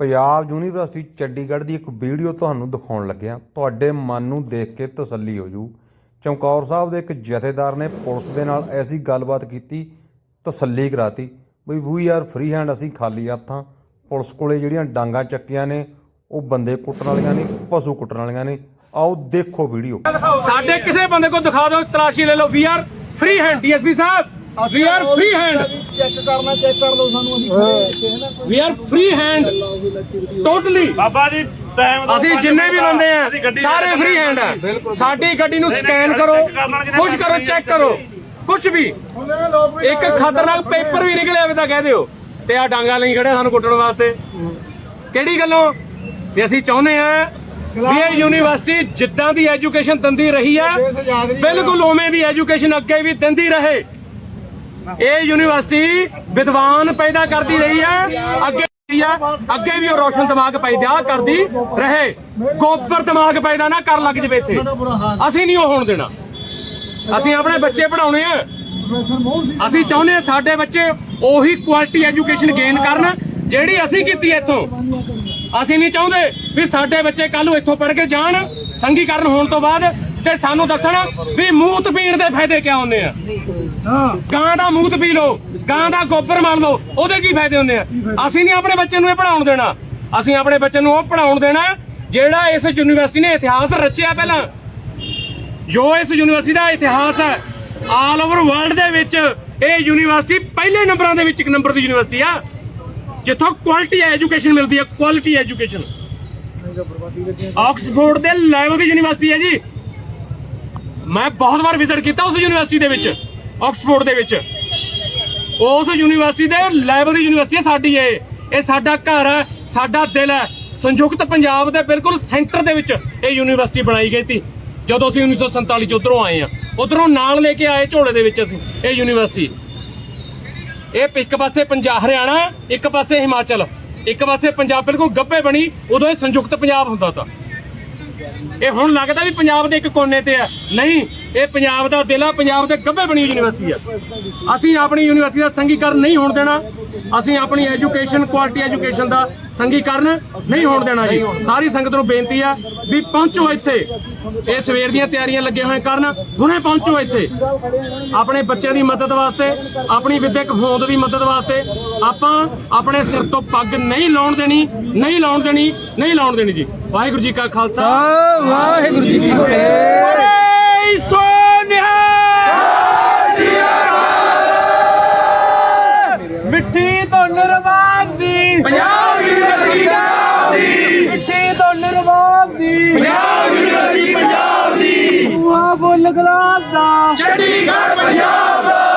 Punjab university Chandigarh ਦੀ ਇੱਕ video ਤੁਹਾਨੂੰ ਦਿਖਾਉਣ ਲੱਗਿਆ ਤੁਹਾਡੇ ਮਨ ਨੂੰ ਦੇਖ ਕੇ ਤਸੱਲੀ ਹੋ ਜੂ। ਚਮਕੌਰ ਸਾਹਿਬ ਦੇ ਇੱਕ ਜਥੇਦਾਰ ਨੇ ਪੁਲਿਸ ਦੇ ਨਾਲ ਐਸੀ ਗੱਲਬਾਤ ਕੀਤੀ ਤਸੱਲੀ ਕਰਾਤੀ we we are free hand ਅਸੀਂ ਖਾਲੀ ਹੱਥਾਂ ਪੁਲਿਸ ਕੋਲੇ ਜਿਹੜੀਆਂ ਡਾਂਗਾ ਚੱਕੀਆਂ ਨੇ ਉਹ ਬੰਦੇ ਕੁੱਟਣ ਵਾਲੀਆਂ ਨਹੀਂ ਪਸ਼ੂ ਕੁੱਟਣ ਵਾਲੀਆਂ ਨੇ ਆਓ ਦੇਖੋ ਵੀਡੀਓ। ਸਾਡੇ ਕਿਸੇ ਬੰਦੇ ਕੋਲ ਦਿਖਾ ਦਿਓ ਤਲਾਸ਼ੀ ਲੈ ਲਓ we are free hand DSP Sahib we are free hand check ਕਰਨਾ ਚੈੱਕ ਕਰ ਲਓ ਸਾਨੂੰ ਅਸੀਂ ਖੜੇ ਨਾ we are free hand totally Baba ji time ਅਸੀਂ ਜਿੰਨੇ ਵੀ ਬੰਦੇ ਆ ਸਾਰੇ ਫ੍ਰੀ ਹੈਂਡ ਆ। ਸਾਡੀ ਗੱਡੀ ਨੂੰ ਸਕੈਨ ਕਰੋ ਕੁਝ ਕਰੋ ਚੈੱਕ ਕਰੋ। ਕੁਝ ਵੀ। ਇੱਕ ਖਤਰਨਾਕ ਪੇਪਰ ਵੀ ਨਿਕਲਿਆ ਹੋਵੇ ਤਾਂ ਕਹਿ ਦਿਓ ਤੇ ਆ ਡਾਂਗਾ ਲਈ ਖੜੇ ਸਾਨੂੰ ਕੁੱਟਣ ਵਾਸਤੇ। ਕਿਹੜੀ ਗੱਲੋਂ? ਤੇ ਅਸੀਂ ਚਾਹੁੰਦੇ ਆ ਵੀ ਇਹ ਯੂਨੀਵਰਸਿਟੀ ਜਿੱਦਾਂ ਦੀ ਐਜੂਕੇਸ਼ਨ ਦਿੰਦੀ ਰਹੀ ਆ ਬਿਲਕੁਲ ਉਵੇਂ ਦੀ ਐਜੂਕੇਸ਼ਨ ਅੱਗੇ ਵੀ ਦਿੰਦੀ ਰਹੇ। ਇਹ ਯੂਨੀਵਰਸਿਟੀ ਵਿਦਵਾਨ ਪੈਦਾ ਕਰਦੀ ਰਹੀ ਹੈ ਅੱਗੇ ਅੱਗੇ ਵੀ ਉਹ ਰੋਸ਼ਨ ਦਿਮਾਗ ਪੈਦਾ ਕਰਦੀ ਰਹੇ। ਗੋਬਰ ਦਿਮਾਗ ਪੈਦਾ ਨਾ ਕਰ ਲੱਗ ਜਵੇ ਇੱਥੇ। ਅਸੀਂ ਨਹੀਂ ਉਹ ਹੋਣ ਦੇਣਾ। ਅਸੀਂ ਆਪਣੇ ਬੱਚੇ ਪੜਾਉਣੇ ਆ। ਅਸੀਂ ਚਾਹੁੰਦੇ ਆ ਸਾਡੇ ਬੱਚੇ ਉਹੀ ਕੁਆਲਿਟੀ ਐਜੂਕੇਸ਼ਨ ਗੇਨ ਕਰਨ ਜਿਹੜੀ ਅਸੀਂ ਕੀਤੀ ਇੱਥੋਂ। ਅਸੀਂ ਨਹੀਂ ਚਾਹੁੰਦੇ ਵੀ ਸਾਡੇ ਬੱਚੇ ਕੱਲ ਨੂੰ ਇੱਥੋਂ ਪੜ੍ਹ ਕੇ ਜਾਣ ਸੰਘੀਕਰਨ ਹੋਣ ਤੋਂ ਬਾਅਦ ਤੇ ਸਾਨੂੰ ਦੱਸਣ ਵੀ ਮੂਤ ਪੀਣ ਦੇ ਫਾਇਦੇ ਕਿਆ ਹੁੰਦੇ ਆ? ਗਾਂ ਦਾ ਮੂਤ ਪੀ ਲਓ ਗਾਂ ਦਾ ਗੋਬਰ ਮਾਰ ਲਓ ਉਹਦੇ ਕੀ ਫਾਇਦੇ ਹੁੰਦੇ ਆ? ਅਸੀਂ ਨਹੀਂ ਆਪਣੇ ਬੱਚੇ ਨੂੰ ਇਹ ਪੜਾਉਣ ਦੇਣਾ। ਅਸੀਂ ਆਪਣੇ ਬੱਚੇ ਨੂੰ ਉਹ ਪੜਾਉਣ ਦੇਣਾ ਜਿਹੜਾ ਇਸ ਯੂਨੀਵਰਸਿਟੀ ਨੇ ਇਤਿਹਾਸ ਰਚਿਆ ਪਹਿਲਾਂ। ਜੋ ਇਸ ਯੂਨੀਵਰਸਿਟੀ ਦਾ ਇਤਿਹਾਸ ਹੈ ਆਲ ਓਵਰ ਵਰਲਡ ਦੇ ਵਿੱਚ ਇਹ ਯੂਨੀਵਰਸਿਟੀ ਪਹਿਲੇ ਨੰਬਰਾਂ ਦੇ ਵਿੱਚ ਇੱਕ ਨੰਬਰ ਦੀ ਯੂਨੀਵਰਸਿਟੀ ਆ। ਜਿੱਥੋਂ ਕੁਆਲਿਟੀ ਐਜੂਕੇਸ਼ਨ ਮਿਲਦੀ ਹੈ ਕੁਆਲਿਟੀ ਐਜੂਕੇਸ਼ਨ ਆਕਸਫੋਰਡ ਦੇ ਲੈਵਲ ਦੀ ਯੂਨੀਵਰਸਿਟੀ ਹੈ ਜੀ। ਮੈਂ ਬਹੁਤ ਵਾਰ ਵਿਜ਼ਿਟ ਕੀਤਾ ਉਸ ਯੂਨੀਵਰਸਿਟੀ ਦੇ ਵਿੱਚ ਆਕਸਫੋਰਡ ਦੇ ਵਿੱਚ। ਉਸ ਯੂਨੀਵਰਸਿਟੀ ਦੇ ਲੈਵਲ ਦੀ ਯੂਨੀਵਰਸਿਟੀ ਸਾਡੀ ਇਹ। ਇਹ ਸਾਡਾ ਘਰ ਹੈ, ਸਾਡਾ ਦਿਲ ਹੈ। ਸੰਯੁਕਤ ਪੰਜਾਬ ਦੇ ਬਿਲਕੁਲ ਸੈਂਟਰ ਦੇ ਵਿੱਚ ਇਹ ਯੂਨੀਵਰਸਿਟੀ ਬਣਾਈ ਗਈ ਸੀ। ਜਦੋਂ ਅਸੀਂ 1947 ਚ ਉਧਰੋਂ ਆਏ ਆ ਉਧਰੋਂ ਨਾਲ ਲੈ ਕੇ ਆਏ ਝੋਲੇ ਦੇ ਵਿੱਚ ਅਸੀਂ, ਇਹ ਯੂਨੀਵਰਸਿਟੀ ਇਹ ਇੱਕ ਪਾਸੇ ਪੰਜਾਬ, ਹਰਿਆਣਾ, ਇੱਕ ਪਾਸੇ ਹਿਮਾਚਲ। ਇੱਕ ਪਾਸੇ ਪੰਜਾਬ ਬਿਲਕੁਲ ਗੱਭੇ ਬਣੀ, ਉਦੋਂ ਇਹ ਸੰਯੁਕਤ ਪੰਜਾਬ ਹੁੰਦਾ ਤਾਂ। ਇਹ ਹੁਣ ਲੱਗਦਾ ਵੀ ਪੰਜਾਬ ਦੇ ਇੱਕ ਕੋਨੇ ਤੇ ਆ। ਨਹੀਂ ਇਹ ਪੰਜਾਬ ਦਾ ਦਿਲ ਆ, ਪੰਜਾਬ ਦੇ ਗੱਭੇ ਬਣੀ ਯੂਨੀਵਰਸਿਟੀ ਆ। ਅਸੀਂ ਆਪਣੀ ਯੂਨੀਵਰਸਿਟੀ ਦਾ ਸੰਘੀਕਰਨ ਨਹੀਂ ਹੋਣ ਦੇਣਾ। ਅਸੀਂ ਆਪਣੀ ਐਜੂਕੇਸ਼ਨ, ਕੁਆਲਿਟੀ ਐਜੂਕੇਸ਼ਨ ਦਾ ਸੰਘੀਕਰਨ ਨਹੀਂ ਹੋਣ ਦੇਣਾ ਜੀ। ਸਾਰੀ ਸੰਗਤ ਨੂੰ ਬੇਨਤੀ ਆ ਵੀ ਪਹੁੰਚੋ ਇੱਥੇ। ਇਹ ਸਵੇਰ ਦੀਆਂ ਤਿਆਰੀਆਂ ਲੱਗੇ ਹੋਏ ਕਰਨ। ਹੁਣੇ ਪਹੁੰਚੋ ਇੱਥੇ। ਆਪਣੇ ਬੱਚਿਆਂ ਦੀ ਮਦਦ ਵਾਸਤੇ, ਆਪਣੀ ਵਿਦਿਅਕ ਹੋਂਦ ਦੀ ਮਦਦ ਵਾਸਤੇ ਆਪਾਂ ਆਪਣੇ ਸਿਰ ਤੋਂ ਪੱਗ ਨਹੀਂ ਲਾਉਣ ਦੇਣੀ, ਨਹੀਂ ਲਾਉਣ ਦੇਣੀ, ਨਹੀਂ ਲਾਉਣ ਦੇਣੀ ਜੀ। ਵਾਹਿਗੁਰੂ ਜੀ ਕਾ ਖਾਲਸਾ। ਵਾਹਿਗੁਰੂ ਜੀ ਕੀ ਫਤਿਹ ਬੋਲੇ ਸੋ ਮਿੱਠੀ ਤੋਂ ਨਿਰਵਾਨ ਦੀ ਪੰਜਾਬ ਯੂਨੀਵਰਸਿਟੀ ਦੀ ਮਿੱਠੀ ਤੋਂ ਨਿਰਵਾਨ ਦੀ ਪੰਜਾਬ ਯੂਨੀਵਰਸਿਟੀ ਪੰਜਾਬ ਦੀ ਬੁਆ ਬੁੱਲ ਗੁਲਾਬ ਦਾ ਚੰਡੀਗੜ੍ਹ ਪੰਜਾਬ!